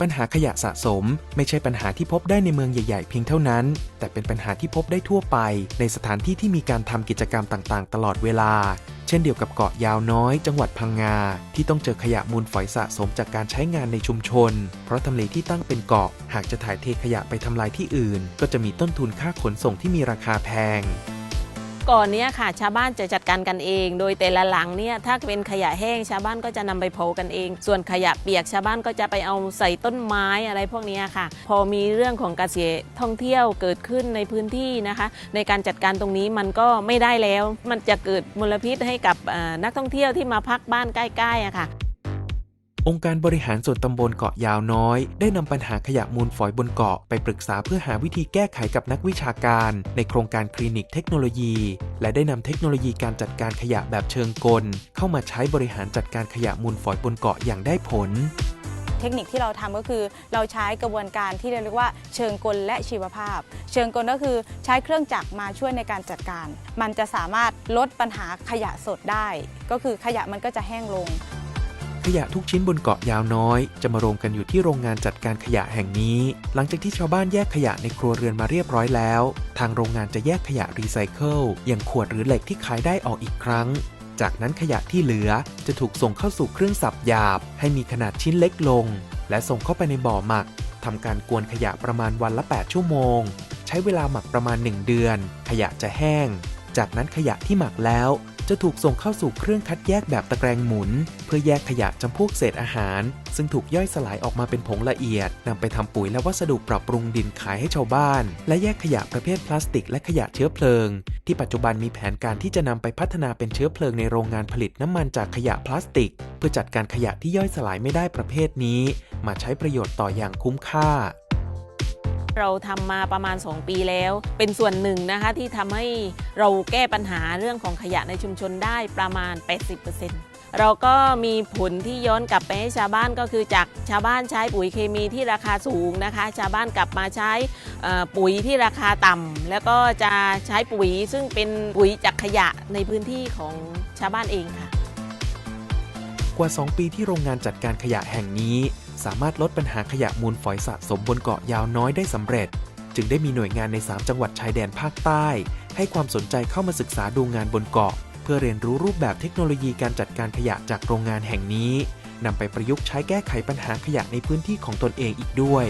ปัญหาขยะสะสม ไม่ใช่ปัญหาที่พบได้ในเมืองใหญ่ ๆ เพียงเท่านั้น แต่เป็นปัญหาที่พบได้ทั่วไป ในสถานที่ที่มีการทำกิจกรรมต่างๆ ตลอดเวลา เช่นเดียวกับเกาะยาวน้อย จังหวัดพังงา ที่ต้องเจอขยะมูลฝอยสะสมจากการใช้งานในชุมชน เพราะทำเลที่ตั้งเป็นเกาะ หากจะถ่ายเทขยะไปทำลายที่อื่น ก็จะมีต้นทุนค่าขนส่งที่มีราคาแพง ก่อนเนี้ยค่ะ ชาวบ้านจะจัดการกันเอง โดยแต่ละหลังเนี่ยถ้าเป็นขยะแห้งชาวบ้านก็จะนำไปเผากันเอง ส่วนขยะเปียกชาวบ้านก็จะไปเอาใส่ต้นไม้อะไรพวกนี้ค่ะ พอมีเรื่องของการเสียท่องเที่ยวเกิดขึ้นในพื้นที่นะคะ ในการจัดการตรงนี้มันก็ไม่ได้แล้ว มันจะเกิดมลพิษให้กับนักท่องเที่ยวที่มาพักบ้านใกล้ๆอะค่ะ องค์การบริหารส่วนตำบลเกาะยาวน้อย ได้นำปัญหาขยะมูลฝอยบนเกาะไปปรึกษาเพื่อหาวิธีแก้ไขกับนักวิชาการ ในโครงการคลินิกเทคโนโลยี และได้นำเทคโนโลยีการจัดการขยะแบบเชิงกล เข้ามาใช้บริหารจัดการขยะมูลฝอยบนเกาะอย่างได้ผล เทคนิคที่เราทำก็คือเราใช้กระบวนการที่เรียกว่าเชิงกลและชีวภาพ เชิงกลก็คือใช้เครื่องจักรมาช่วยในการจัดการ มันจะสามารถลดปัญหาขยะสดได้ ก็คือขยะมันก็จะแห้งลง ยะทุกชิ้นบนเกาะยาวน้อย จะมารวมกันอยู่ที่โรงงานจัดการขยะแห่งนี้ หลังจากที่ชาวบ้านแยกขยะในครัวเรือนมาเรียบร้อยแล้ว ทางโรงงานจะแยกขยะรีไซเคิลอย่างขวดหรือเหล็กที่ขายได้ออกอีกครั้ง จากนั้นขยะที่เหลือจะถูกส่งเข้าสู่เครื่องสับหยาบ ให้มีขนาดชิ้นเล็กลง และส่งเข้าไปในบ่อหมักทำการกวนขยะประมาณวันละ 8 ชั่วโมง ใช้เวลาหมักประมาณ 1 เดือน ขยะจะแห้ง จากนั้นขยะที่หมักแล้ว จะถูกส่งเข้าสู่เครื่องคัดแยกแบบตะแกรงหมุน เพื่อแยกขยะจำพวกเศษอาหาร ซึ่งถูกย่อยสลายออกมาเป็นผงละเอียดนำไปทำปุ๋ยและวัสดุปรับปรุงดินขายให้ชาวบ้าน และแยกขยะประเภทพลาสติกและขยะเชื้อเพลิง ที่ปัจจุบันมีแผนการที่จะนำไปพัฒนาเป็นเชื้อเพลิงในโรงงานผลิตน้ำมันจากขยะพลาสติก เพื่อจัดการขยะที่ย่อยสลายไม่ได้ประเภทนี้ มาใช้ประโยชน์ต่ออย่างคุ้มค่า เราทำมาประมาณ 2 ปีแล้ว เป็นส่วนหนึ่งนะคะที่ทำให้เราแก้ปัญหาเรื่องของขยะในชุมชนได้ประมาณ 80%เราก็มีผลที่ย้อนกลับไปให้ชาวบ้านก็คือจากชาวบ้านใช้ปุ๋ยเคมีที่ราคาสูงนะคะ ชาวบ้านกลับมาใช้ปุ๋ยที่ราคาต่ำแล้วก็จะใช้ปุ๋ยซึ่งเป็นปุ๋ยจากขยะในพื้นที่ของชาวบ้านเองค่ะ ว่า 2 ปีที่โรงงานจัดการขยะแห่งนี้ สามารถลดปัญหาขยะมูลฝอยสะสมบนเกาะยาวน้อยได้สำเร็จ จึงได้มีหน่วยงานใน 3 จังหวัดชายแดนภาคใต้ ให้ความสนใจเข้ามาศึกษาดูงานบนเกาะ เพื่อเรียนรู้รูปแบบเทคโนโลยีการจัดการขยะจากโรงงานแห่งนี้นำไปประยุกต์ใช้แก้ไขปัญหาขยะในพื้นที่ของตนเองอีกด้วย